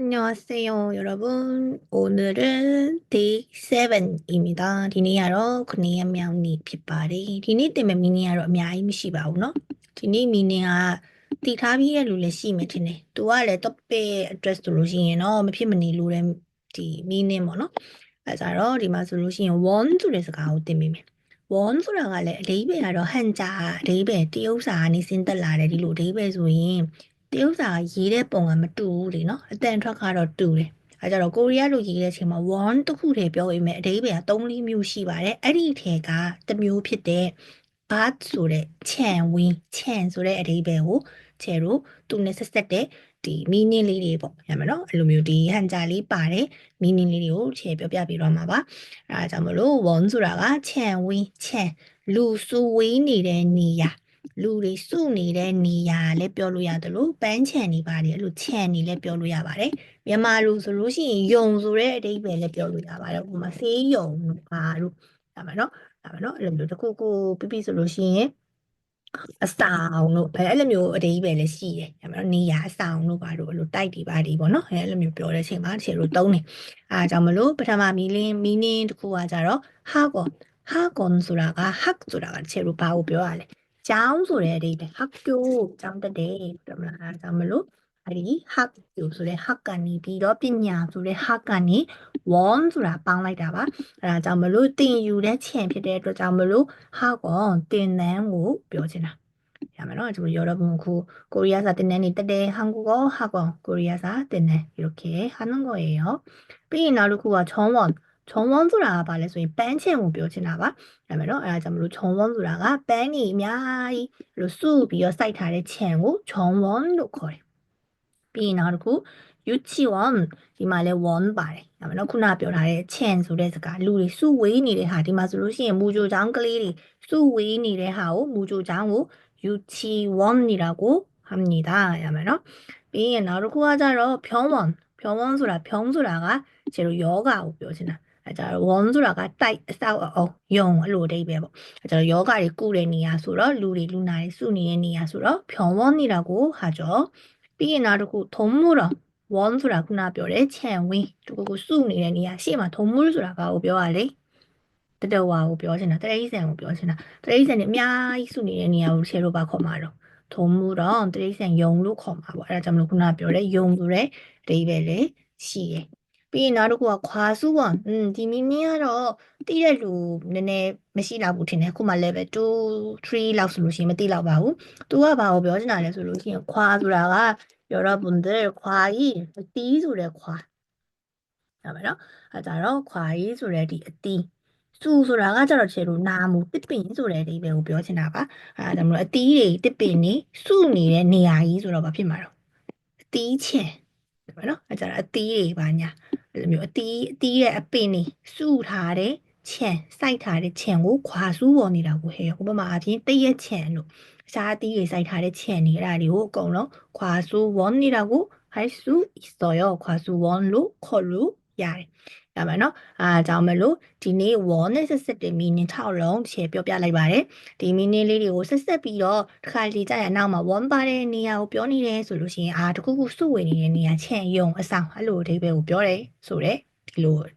안녕하세요, 여러분. 오늘은 데이 7입니다. ဒီနေ့ကတော့ခုနှစ်ရက်မြောက်နေ့ဖြစ်ပါတယ်။ဒီနေ့တင်မဲ့ meaning ကတော့အများကြီးမရှိပါဘူးเนาะ။ဒီနေ့ meaning ကတည်ထားပြီးတဲ့လူလည်းရှိမှထင်တယ်။ तू ကလည်း topic address ဆိုလို့ရှိရင်တော့မဖြစ်မနေလိုတဲ့ဒီ meaning ပေါ့နော်။အဲဒါကြတော့ဒီမှာဆိုလို့ရှိရင် one ဆိုတဲ့စကားကိုသင်မိမယ်။ one ဆိုတာကလည်းအဓိပ္ပာယ်ကတော့ဟန်ဂျာအဓိပ္ပာယ်တရုပ်စာကနေဆင်းသက်လာတယ်ဒီလိုအဓိပ္ပာယ်ဆိုရင် တရုပ်စာရေးတဲ့ပုံကမတူဘူးလေနော်အတန်ထွက်ကတော့တူတယ်အဲကြတော့ကိုရီးယားလိုရေးတဲ့အချိန်မှာ one တစ်ခုတည်းပြောရင်အဓိပ္ပာယ်က3လေးမျိုးရှိပါတယ်အဲ့ဒီထဲကတစ်မျိုးဖြစ်တဲ့ bat ဆိုတဲ့ခြံဝင်းခြံဆိုတဲ့အဓိပ္ပာယ်ကိုခြေတို့သူနဲ့ဆက်ဆက်တဲ့ဒီ meaning လေးတွေပေါ့ရမယ်နော်အဲ့လိုမျိုးဒီဟန်ဂျာလေးပါတဲ့ meaning လေးတွေကိုခြေပြောပြပေးတော့မှာပါအဲဒါကြောင့်မလို့ one ဆိုတာကခြံဝင်းခြံလူစုဝေးနေတဲ့နေရာ လူတွေစုနေတဲ့နေရာလည်းပြောလို့ရတယ်လို့ပန်းချံနေပါတယ်အဲ့လိုခြံနေလည်းပြောလို့ရပါတယ်မြန်မာလူဆိုလို့ရှိရင်ယုံဆိုတဲ့အဓိပ္ပာယ်လည်းပြောလို့ရပါတယ်ဥပမာဆေးယုံတို့ပါတို့ဒါမှနော်ဒါမှနော်အဲ့လိုမျိုးတစ်ခုခုပြပြဆိုလို့ရှိရင်အဆောင်တို့အဲ့လိုမျိုးအဓိပ္ပာယ်လည်းရှိတယ်ဒါမှနော်နေရာအဆောင်တို့ပါတို့အဲ့လိုတိုက်တွေပါတွေပေါ့နော်အဲ့လိုမျိုးပြောတဲ့အချိန်မှာတစ်ချက်လို့သုံးတယ်အားကြောင့်မလို့ပထမမီလင်းမီနင်းတစ်ခုကကြတော့ဟာကွန်ဟာကွန်ဆိုတာက hak ဆိုတာကတစ်ချက်လို့ဘာကိုပြောရလဲ ကျောင်းဆိုတဲ့အဓိပ္ပာယ်학교ကျောင်းတက်တယ်ပြောမလားအဲဒါကြောင့်မလို့အဲ့ဒီ학교ဆိုတဲ့ hak ကနေပြီးတော့ပညာဆိုတဲ့ hak ကနေ won ဆိုတာပေါင်းလိုက်တာပါအဲဒါကြောင့်မလို့တင်ယူတဲ့ခြံဖြစ်တဲ့အတွက်ကြောင့်မလို့ 학원တင်နန်းကိုပြောချင်တာရမယ်နော်ကျွန်တော်여러분ခုကိုရီးယားစာတင်နန်းနေတက်တယ်한국어 학원ကိုရီးယားစာတင်နန်း이렇게하는거예요ပြီးရင်နောက်တစ်ခုက정원 ခြုံဝန်းဆိုတာကဘာလဲဆိုရင်ပန်းချင်ကိုပြောချင်တာပါဒါပေမဲ့တော့အဲဒါကြောင့်မလို့ခြုံဝန်းဆိုတာကပန်းကြီးအများကြီးလို့စုပြီးတော့စိုက်ထားတဲ့ချင်ကိုခြုံဝန်းလို့ခေါ်တယ်ပြီးရင်နောက်တစ်ခုယူချီဝမ်ဒီမှာလဲဝမ်ပါတယ်ဒါပေမဲ့ခုနပြောထားတဲ့ချန်ဆိုတဲ့စကားလူတွေစုဝေးနေတဲ့ဟာဒီမှာဆိုလို့ရှိရင်မူဂျိုချောင်းကလေးတွေစုဝေးနေတဲ့ဟာကိုမူဂျိုချောင်းကိုယူချီဝမ်နေတာကိုဟမ်နေတာရမယ်နော်ပြီးရင်နောက်တစ်ခုကကြတော့ဖြောင်းဝမ်ဖြောင်းဝမ်ဆိုတာဖြောင်းဆိုတာကကျေလိုယောဂါကိုပြောချင်တာ အဲကြတော့ warm ဆိုတာကတိုက်အဆောက်အအုံယုံအဲ့လိုအဓိပ္ပာယ်ပေါ့အဲကြတော့ယောဂတွေကုတဲ့နေရာဆိုတော့လူတွေလူနာတွေစုနေတဲ့နေရာဆိုတော့ဖြောင်းဝန်းနေတာကိုဟာကြောပြီးရင်နောက်တစ်ခုထုံးမှုတော့ warm ဆိုတာခုနပြောတဲ့ခြံဝင်းတခုခုစုနေတဲ့နေရာရှေ့မှာထုံးမှုဆိုတာကကိုပြောရလေတတဝါကိုပြောချင်တာတရိษံကိုပြောချင်တာတရိษံနဲ့အများကြီးစုနေတဲ့နေရာကိုရှယ်လို့ပါခေါ်မှာတော့ထုံးမှုတော့တရိษံယုံလို့ခေါ်မှာပေါ့အဲဒါကြောင့်မလို့ခုနပြောတဲ့ယုံဆိုတဲ့အဓိပ္ပာယ်လေးရှိတယ် ပြီးရင်နောက်တစ်ခုကခွာစုပေါ့อืมဒီ meaning ကတော့တိတဲ့လူနည်းနည်းမရှိတော့ဘူးထင်တယ်ခုမှ level 2 3လောက်ဆိုလို့ရှိရင်မတိတော့ပါဘူးသူကဘာကိုပြောချင်တာလဲဆိုလို့ရှိရင်ခွာဆိုတာကပြောတော့ဘုန်တဲ့ခွာကြီးအတီးဆိုတဲ့ခွာဟုတ်ပါတော့အဲဒါတော့ခွာကြီးဆိုတဲ့ဒီအတီးစုဆိုတာကကြတော့ခြေလိုနာမှုတစ်ပင်ဆိုတဲ့အဓိပ္ပာယ်ကိုပြောချင်တာပါအဲဒါမလို့အတီးတွေတစ်ပင်နေစုနေတဲ့နေရာကြီးဆိုတော့ဘာဖြစ်မှာတော့အတီးချင်ဟုတ်ပါတော့အဲကြတော့အတီးတွေပါညာ အဲ့လိုမျိုးအတီးအတီးရဲ့အပင်နေစုထားတဲ့ခြံစိုက်ထားတဲ့ခြံကိုခွာစုပေါ်နေတာကိုဟဲ့ဥပမာအပြင်တရက်ခြံလို့ရှားအတီးတွေစိုက်ထားတဲ့ခြံနေအဲ့ဒါတွေကိုအကုန်လုံးခွာစုပေါ်နေတာကိုဟိုက်စုစော်ရောခွာစုပေါ်လို့ခေါ်လို့ ရတယ်ရမယ်နော်အားကြောင့်မလို့ဒီနေ့ wall နဲ့ဆက်ဆက်တဲ့ meaning 6လုံးတစ်ချက်ပြောပြလိုက်ပါတယ်ဒီ meaning လေးတွေကိုဆက်ဆက်ပြီးတော့တစ်ခါလေကြာရနောက်မှာ one ပါတဲ့နေရာကိုပြောနေတယ်ဆိုလို့ရှိရင်အာတခုခုစုဝင်နေတဲ့နေရာချန့်ယုံအဆောင်အဲ့လိုအဓိပ္ပာယ်ကိုပြောတယ်ဆိုတော့ဒီလိုဘယ်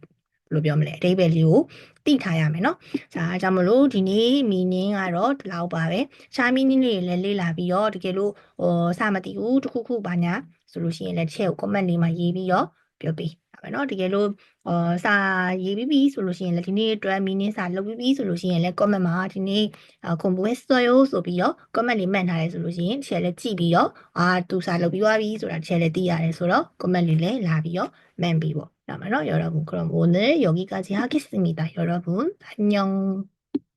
လိုပြောမလဲအဓိပ္ပာယ်လေးကိုသိထားရမယ်နော်။ဒါကြောင့်မလို့ဒီနေ့ meaning ကတော့ဒီလောက်ပါပဲ။ရှား meaning တွေလည်းလေ့လာပြီးတော့တကယ်လို့ဟိုစမသိဘူးတခုခုပါညာဆိုလို့ရှိရင်လည်းတစ်ချက်ကို comment လေးမှာရေးပြီးတော့ ပြောပေးပဲเนาะတကယ်လို့အာစာရေးပြီးပြီဆိုလို့ရှိရင်လည်းဒီနေ့အတွက် meaning စာလုပ်ပြီးပြီဆိုလို့ရှိရင်လည်း comment မှာဒီနေ့ကွန်ပူရဲ့ soil ဆိုပြီးတော့ comment လေးမှတ်ထားရဲဆိုလို့ရှိရင်တစ်ချက်လည်းကြည့်ပြီးတော့အာသူစာလုပ်ပြီးသွားပြီဆိုတာတစ်ချက်လည်းသိရတယ်ဆိုတော့ comment လေးလည်းလာပြီးတော့မှန်ပြီပေါ့ဒါမှเนาะ여러분 그럼 오늘 여기까지 하겠습니다. 여러분 안녕.